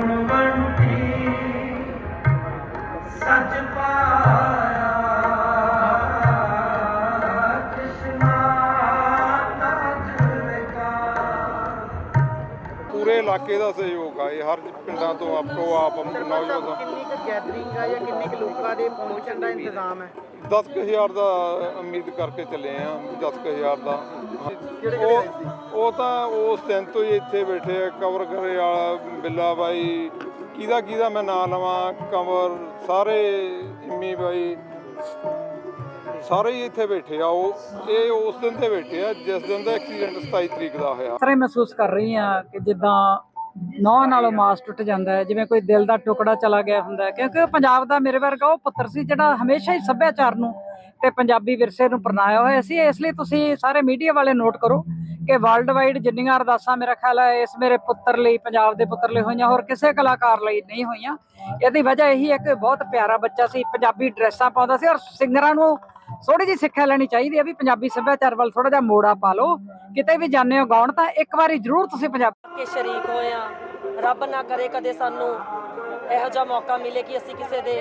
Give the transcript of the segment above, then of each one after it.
ਬੰਟੀ ਸੱਚ ਪਾਇਆ ਇਲਾਕੇ ਦਾ ਸਹਿਯੋਗ ਆ ਇਹ ਹਰ ਪਿੰਡਾਂ ਤੋਂ ਆਪੋ ਆਪ ਨੌਜਵਾਨ ਕਿੰਨੀ ਕੁ ਗੈਦਰਿੰਗ ਆ ਜਾਂ ਕਿੰਨੇ ਕੁ ਲੋਕਾਂ ਦੇ ਪਹੁੰਚਣ ਦਾ ਇੰਤਜ਼ਾਮ ਹੈ? 10000 ਦਾ ਉਮੀਦ ਕਰਕੇ ਚੱਲੇ ਆ 10000 ਦਾ। ਉਹ ਉਹ ਤਾਂ ਉਸ ਦਿਨ ਤੋਂ ਹੀ ਇੱਥੇ ਬੈਠੇ ਆ ਕਵਰ ਕਰੇ ਵਾਲਾ ਬਿੱਲਾ ਬਾਈ ਕਿਹਦਾ ਕਿਹਦਾ ਮੈਂ ਨਾਂ ਲਵਾਂ ਕਵਰ ਸਾਰੇ ਇੰਮੀ ਬਾਈ ਸਾਰੇ ਹੀ ਇੱਥੇ ਬੈਠੇ ਆ, ਉਹ, ਇਹ ਉਸ ਦਿਨ ਤੇ ਬੈਠੇ ਆ, ਜਿਸ ਦਿਨ ਦਾ ਐਕਸੀਡੈਂਟ 27 ਤਰੀਕ ਦਾ ਹੋਇਆ। ਇਸ ਮਹਿਸੂਸ ਕਰ ਰਹੀ ਹਾਂ ਕਿ ਜਿੱਦਾਂ ਨੌ ਨਾਲੋਂ ਮਾਸ ਟੁੱਟ ਜਾਂਦਾ ਹੈ, ਜਿਵੇਂ ਕੋਈ ਦਿਲ ਦਾ ਟੁਕੜਾ ਚਲਾ ਗਿਆ ਹੁੰਦਾ ਕਿਉਂਕਿ ਪੰਜਾਬ ਦਾ ਮੇਰੇ ਵਰਗਾ ਉਹ ਪੁੱਤਰ ਸੀ ਜਿਹੜਾ ਹਮੇਸ਼ਾ ਹੀ ਸੱਭਿਆਚਾਰ ਨੂੰ ਤੇ ਪੰਜਾਬੀ ਵਿਰਸੇ ਨੂੰ ਪਰਨਾਇਆ ਹੋਇਆ ਸੀ। ਇਸ ਲਈ ਤੁਸੀਂ ਸਾਰੇ ਮੀਡੀਆ ਵਾਲੇ ਨੋਟ ਕਰੋ ਕਿ ਵਰਲਡ ਵਾਈਡ ਜਿੰਨੀਆਂ ਅਰਦਾਸਾਂ ਮੇਰਾ ਖਿਆਲ ਹੈ, ਇਸ ਮੇਰੇ ਪੁੱਤਰ ਲਈ, ਪੰਜਾਬ ਦੇ ਪੁੱਤਰ ਲਈ ਹੋਈਆਂ, ਹੋਰ ਕਿਸੇ ਕਲਾਕਾਰ ਲਈ ਨਹੀਂ ਹੋਈਆਂ। ਇਹਦੀ ਵਜ੍ਹਾ ਇਹੀ ਹੈ ਕਿ ਬਹੁਤ ਪਿਆਰਾ ਬੱਚਾ ਸੀ, ਪੰਜਾਬੀ ਡਰੈਸਾਂ ਪਾਉਂਦਾ ਸੀ ਔਰ ਸਿੰਗਰਾਂ ਨੂੰ ਥੋੜੀ ਜਿਹੀ ਸਿੱਖਿਆ ਲੈਣੀ ਚਾਹੀਦੀ ਹੈ ਵੀ ਪੰਜਾਬੀ ਸੱਭਿਆਚਾਰ ਵੱਲ ਥੋੜਾ ਜਿਹਾ ਮੋੜਾ ਪਾ ਲਓ। ਕਿਤੇ ਵੀ ਜਾਂਦੇ ਹੋ ਗਾਉਣ ਤਾਂ ਇੱਕ ਵਾਰੀ ਜ਼ਰੂਰ ਤੁਸੀਂ ਪੰਜਾਬੀ ਕੇ ਸ਼ਰੀਕ ਹੋਏ ਰੱਬ ਨਾ ਕਰੇ ਕਦੇ ਸਾਨੂੰ ਇਹੋ ਜਿਹਾ ਮੌਕਾ ਮਿਲੇ ਕਿ ਅਸੀਂ ਕਿਸੇ ਦੇ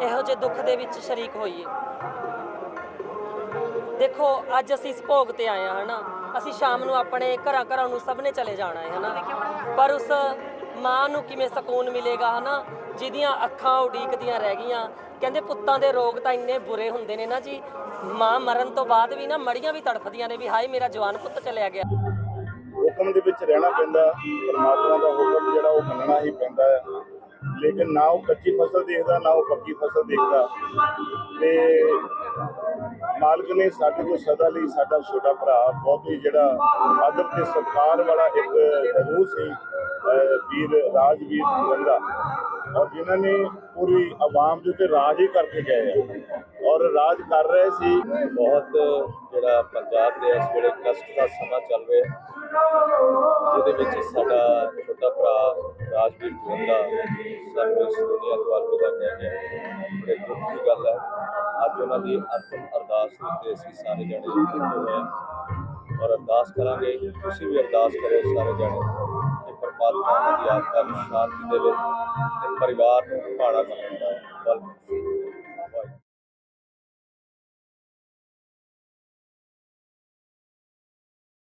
ਇਹੋ ਜਿਹੇ ਦੁੱਖ ਦੇ ਵਿੱਚ ਸ਼ਰੀਕ ਹੋਈਏ। ਦੇਖੋ, ਅੱਜ ਅਸੀਂ ਇਸ ਭੋਗ ਤੇ ਆਏ ਹਾਂ, ਹਨਾ। ਅਸੀਂ ਸ਼ਾਮ ਨੂੰ ਆਪਣੇ ਘਰਾਂ ਘਰਾਂ ਨੂੰ ਸਭ ਨੇ ਚਲੇ ਜਾਣਾ ਹੈ, ਹਨਾ। ਪਰ ਉਸ ਮਾਂ ਨੂੰ ਕਿਵੇਂ ਸਕੂਨ ਮਿਲੇਗਾ, ਹਨਾ? ਜਿਹਦੀਆਂ ਅੱਖਾਂ ਉਡੀਕਦੀਆਂ ਰਹਿ ਗਈਆਂ। ਕਹਿੰਦੇ ਪੁੱਤਾਂ ਦੇ ਰੋਗ ਤਾਂ ਇੰਨੇ ਬੁਰੇ ਹੁੰਦੇ ਨੇ ਨਾ ਜੀ। ਮਾਂ ਮਰਨ ਤੋਂ ਬਾਅਦ ਵੀ ਨਾ ਮੜੀਆਂ ਵੀ ਤੜਫਦੀਆਂ ਨੇ ਵੀ, ਹਾਏ, ਮੇਰਾ ਜਵਾਨ ਪੁੱਤ ਚਲਿਆ ਗਿਆ। ਹੁਕਮ ਦੇ ਵਿੱਚ ਰਹਿਣਾ ਪੈਂਦਾ, ਪਰਮਾਤਮਾ ਦਾ ਹੁਕਮ ਜਿਹੜਾ ਉਹ ਮੰਨਣਾ ਹੀ ਪੈਂਦਾ ਹੈ। ਲੇਕਿਨ ਨਾ ਉਹ ਕੱਚੀ ਫਸਲ ਦੇਖਦਾ, ਨਾ ਉਹ ਪੱਕੀ ਫਸਲ ਦੇਖਦਾ। ਤੇ ਮਾਲਕ ਨੇ ਸਾਡੇ ਕੋਲ ਸਦਾ ਲਈ ਸਾਡਾ ਛੋਟਾ ਭਰਾ, ਬਹੁਤ ਹੀ ਜਿਹੜਾ ਆਦਰ ਤੇ ਸਤਿਕਾਰ ਵਾਲਾ ਇੱਕ ਰੂਹ ਸੀ। ਵੀਰ ਰਾਜਵੀਰ ਜਵੰਦਾ ਔਰ ਜਿਨ੍ਹਾਂ ਨੇ ਪੂਰੀ ਆਵਾਮ ਦੇ ਉੱਤੇ ਰਾਜ ਹੀ ਕਰਕੇ ਗਏ ਆ ਔਰ ਰਾਜ ਕਰ ਰਹੇ ਸੀ। ਬਹੁਤ ਜਿਹੜਾ ਪੰਜਾਬ ਦੇ ਇਸ ਵੇਲੇ ਕਸ਼ਟ ਦਾ ਸਮਾਂ ਚੱਲ ਰਿਹਾ ਜਿਹਦੇ ਵਿੱਚ ਸਾਡਾ ਛੋਟਾ ਭਰਾ ਰਾਜਵੀਰ ਜਵੰਦਾ ਸਾਨੂੰ ਇਸ ਦੁਨੀਆ ਤੋਂ ਅਲਵਿਦਾ ਕਹਿ ਗਿਆ ਬੜੇ ਦੁੱਖ ਦੀ ਗੱਲ ਹੈ। ਅੱਜ ਉਹਨਾਂ ਦੀ ਅੰਤਿਮ ਅਰਦਾਸ ਦੇ ਉੱਤੇ ਅਸੀਂ ਸਾਰੇ ਜਣੇ ਇਕੱਠੇ ਹੋਏ ਹਾਂ। ਔਰ ਅਰਦਾਸ ਕਰਾਂਗੇ, ਤੁਸੀਂ ਵੀ ਅਰਦਾਸ ਕਰੋ ਸਾਰੇ ਜਣੇ। ਕਿ ਪਰਮਾਤਮਾ ਦੀ ਆਤਮਾ ਨੂੰ ਸ਼ਾਂਤੀ ਦੇਵੇ ਤੇ ਪਰਿਵਾਰ ਨੂੰ ਭਾੜਾ ਕਰਨ ਬਲ